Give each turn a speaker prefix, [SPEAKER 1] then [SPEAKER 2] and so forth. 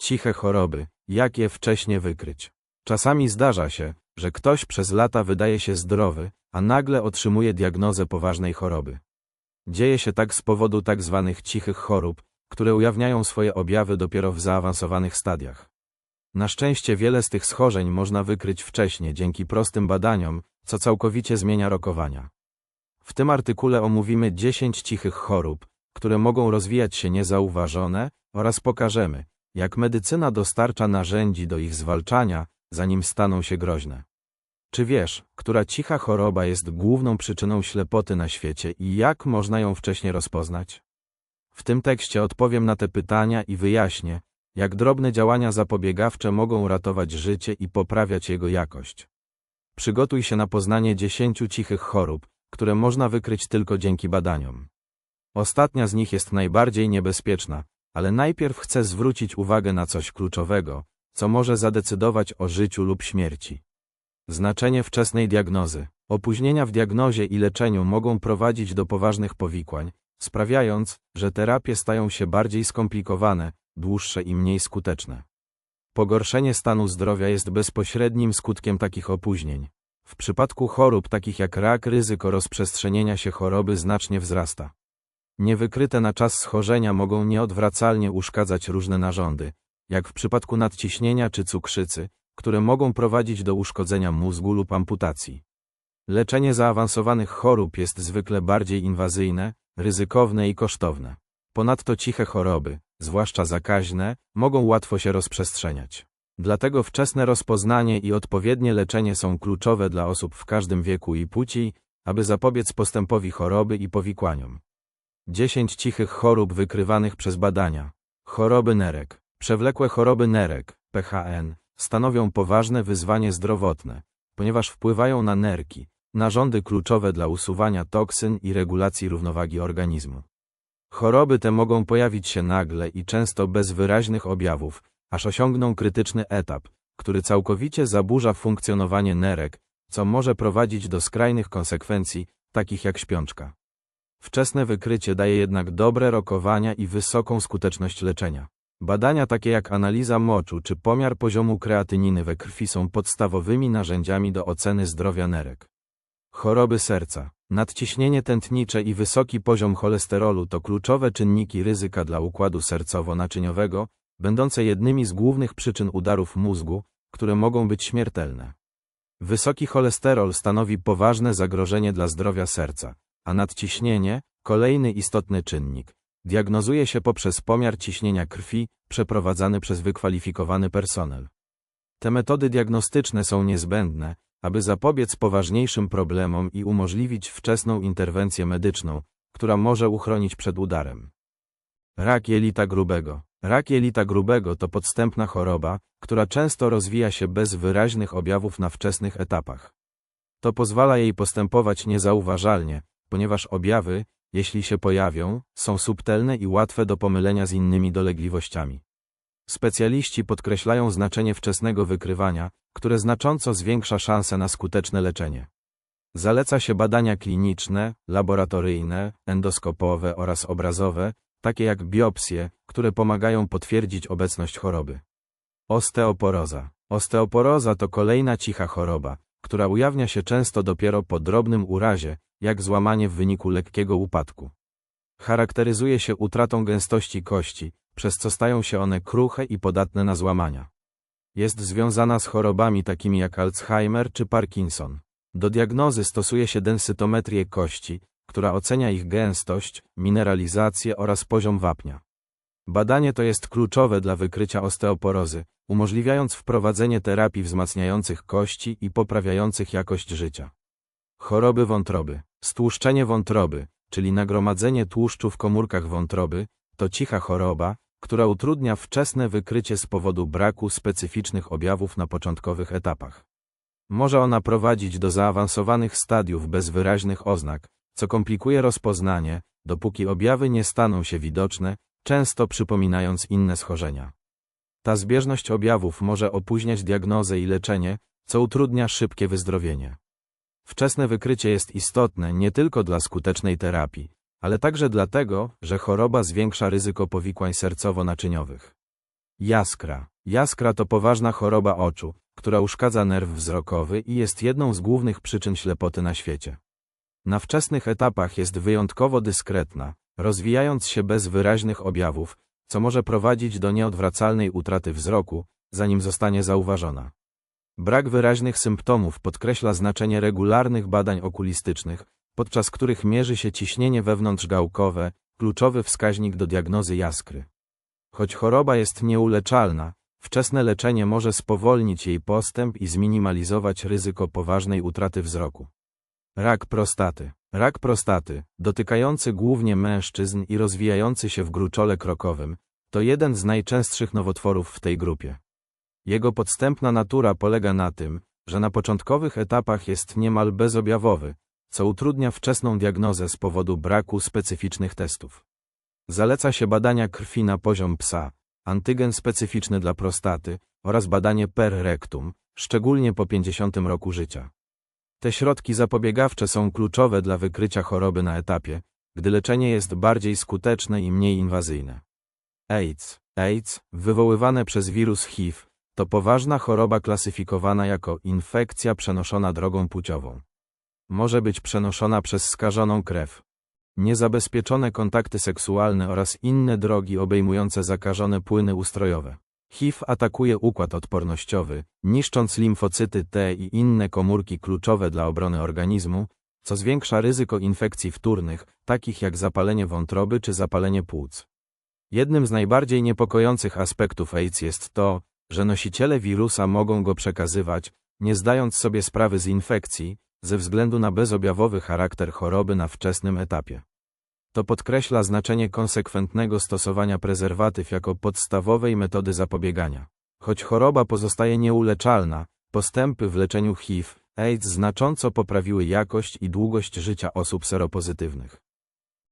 [SPEAKER 1] Ciche choroby. Jak je wcześnie wykryć? Czasami zdarza się, że ktoś przez lata wydaje się zdrowy, a nagle otrzymuje diagnozę poważnej choroby. Dzieje się tak z powodu tak zwanych cichych chorób, które ujawniają swoje objawy dopiero w zaawansowanych stadiach. Na szczęście wiele z tych schorzeń można wykryć wcześniej dzięki prostym badaniom, co całkowicie zmienia rokowania. W tym artykule omówimy 10 cichych chorób, które mogą rozwijać się niezauważone oraz pokażemy, jak medycyna dostarcza narzędzi do ich zwalczania, zanim staną się groźne. Czy wiesz, która cicha choroba jest główną przyczyną ślepoty na świecie i jak można ją wcześniej rozpoznać? W tym tekście odpowiem na te pytania i wyjaśnię, jak drobne działania zapobiegawcze mogą ratować życie i poprawiać jego jakość. Przygotuj się na poznanie dziesięciu cichych chorób, które można wykryć tylko dzięki badaniom. Ostatnia z nich jest najbardziej niebezpieczna, ale najpierw chcę zwrócić uwagę na coś kluczowego, co może zadecydować o życiu lub śmierci. Znaczenie wczesnej diagnozy. Opóźnienia w diagnozie i leczeniu mogą prowadzić do poważnych powikłań, sprawiając, że terapie stają się bardziej skomplikowane, dłuższe i mniej skuteczne. Pogorszenie stanu zdrowia jest bezpośrednim skutkiem takich opóźnień. W przypadku chorób takich jak rak ryzyko rozprzestrzenienia się choroby znacznie wzrasta. Niewykryte na czas schorzenia mogą nieodwracalnie uszkadzać różne narządy, jak w przypadku nadciśnienia czy cukrzycy, które mogą prowadzić do uszkodzenia mózgu lub amputacji. Leczenie zaawansowanych chorób jest zwykle bardziej inwazyjne, ryzykowne i kosztowne. Ponadto ciche choroby, zwłaszcza zakaźne, mogą łatwo się rozprzestrzeniać. Dlatego wczesne rozpoznanie i odpowiednie leczenie są kluczowe dla osób w każdym wieku i płci, aby zapobiec postępowi choroby i powikłaniom. 10 cichych chorób wykrywanych przez badania. Choroby nerek. Przewlekłe choroby nerek, PHN, stanowią poważne wyzwanie zdrowotne, ponieważ wpływają na nerki, narządy kluczowe dla usuwania toksyn i regulacji równowagi organizmu. Choroby te mogą pojawić się nagle i często bez wyraźnych objawów, aż osiągną krytyczny etap, który całkowicie zaburza funkcjonowanie nerek, co może prowadzić do skrajnych konsekwencji, takich jak śpiączka. Wczesne wykrycie daje jednak dobre rokowania i wysoką skuteczność leczenia. Badania takie jak analiza moczu czy pomiar poziomu kreatyniny we krwi są podstawowymi narzędziami do oceny zdrowia nerek. Choroby serca. Nadciśnienie tętnicze i wysoki poziom cholesterolu to kluczowe czynniki ryzyka dla układu sercowo-naczyniowego, będące jednymi z głównych przyczyn udarów mózgu, które mogą być śmiertelne. Wysoki cholesterol stanowi poważne zagrożenie dla zdrowia serca, a nadciśnienie, kolejny istotny czynnik, diagnozuje się poprzez pomiar ciśnienia krwi, przeprowadzany przez wykwalifikowany personel. Te metody diagnostyczne są niezbędne, aby zapobiec poważniejszym problemom i umożliwić wczesną interwencję medyczną, która może uchronić przed udarem. Rak jelita grubego. Rak jelita grubego to podstępna choroba, która często rozwija się bez wyraźnych objawów na wczesnych etapach. To pozwala jej postępować niezauważalnie, ponieważ objawy, jeśli się pojawią, są subtelne i łatwe do pomylenia z innymi dolegliwościami. Specjaliści podkreślają znaczenie wczesnego wykrywania, które znacząco zwiększa szanse na skuteczne leczenie. Zaleca się badania kliniczne, laboratoryjne, endoskopowe oraz obrazowe, takie jak biopsje, które pomagają potwierdzić obecność choroby. Osteoporoza. Osteoporoza to kolejna cicha choroba, która ujawnia się często dopiero po drobnym urazie, jak złamanie w wyniku lekkiego upadku. Charakteryzuje się utratą gęstości kości, przez co stają się one kruche i podatne na złamania. Jest związana z chorobami takimi jak Alzheimer czy Parkinson. Do diagnozy stosuje się densytometrię kości, która ocenia ich gęstość, mineralizację oraz poziom wapnia. Badanie to jest kluczowe dla wykrycia osteoporozy, umożliwiając wprowadzenie terapii wzmacniających kości i poprawiających jakość życia. Choroby wątroby. Stłuszczenie wątroby, czyli nagromadzenie tłuszczu w komórkach wątroby, to cicha choroba, która utrudnia wczesne wykrycie z powodu braku specyficznych objawów na początkowych etapach. Może ona prowadzić do zaawansowanych stadiów bez wyraźnych oznak, co komplikuje rozpoznanie, dopóki objawy nie staną się widoczne, często przypominając inne schorzenia. Ta zbieżność objawów może opóźniać diagnozę i leczenie, co utrudnia szybkie wyzdrowienie. Wczesne wykrycie jest istotne nie tylko dla skutecznej terapii, ale także dlatego, że choroba zwiększa ryzyko powikłań sercowo-naczyniowych. Jaskra. Jaskra to poważna choroba oczu, która uszkadza nerw wzrokowy i jest jedną z głównych przyczyn ślepoty na świecie. Na wczesnych etapach jest wyjątkowo dyskretna, rozwijając się bez wyraźnych objawów, co może prowadzić do nieodwracalnej utraty wzroku, zanim zostanie zauważona. Brak wyraźnych symptomów podkreśla znaczenie regularnych badań okulistycznych, podczas których mierzy się ciśnienie wewnątrzgałkowe, kluczowy wskaźnik do diagnozy jaskry. Choć choroba jest nieuleczalna, wczesne leczenie może spowolnić jej postęp i zminimalizować ryzyko poważnej utraty wzroku. Rak prostaty. Rak prostaty, dotykający głównie mężczyzn i rozwijający się w gruczole krokowym, to jeden z najczęstszych nowotworów w tej grupie. Jego podstępna natura polega na tym, że na początkowych etapach jest niemal bezobjawowy, co utrudnia wczesną diagnozę z powodu braku specyficznych testów. Zaleca się badania krwi na poziom psa, antygen specyficzny dla prostaty oraz badanie per rectum, szczególnie po 50 roku życia. Te środki zapobiegawcze są kluczowe dla wykrycia choroby na etapie, gdy leczenie jest bardziej skuteczne i mniej inwazyjne. AIDS. AIDS, wywoływane przez wirus HIV, to poważna choroba klasyfikowana jako infekcja przenoszona drogą płciową. Może być przenoszona przez skażoną krew, niezabezpieczone kontakty seksualne oraz inne drogi obejmujące zakażone płyny ustrojowe. HIV atakuje układ odpornościowy, niszcząc limfocyty T i inne komórki kluczowe dla obrony organizmu, co zwiększa ryzyko infekcji wtórnych, takich jak zapalenie wątroby czy zapalenie płuc. Jednym z najbardziej niepokojących aspektów AIDS jest to, że nosiciele wirusa mogą go przekazywać, nie zdając sobie sprawy z infekcji, ze względu na bezobjawowy charakter choroby na wczesnym etapie. To podkreśla znaczenie konsekwentnego stosowania prezerwatyw jako podstawowej metody zapobiegania. Choć choroba pozostaje nieuleczalna, postępy w leczeniu HIV, AIDS znacząco poprawiły jakość i długość życia osób seropozytywnych.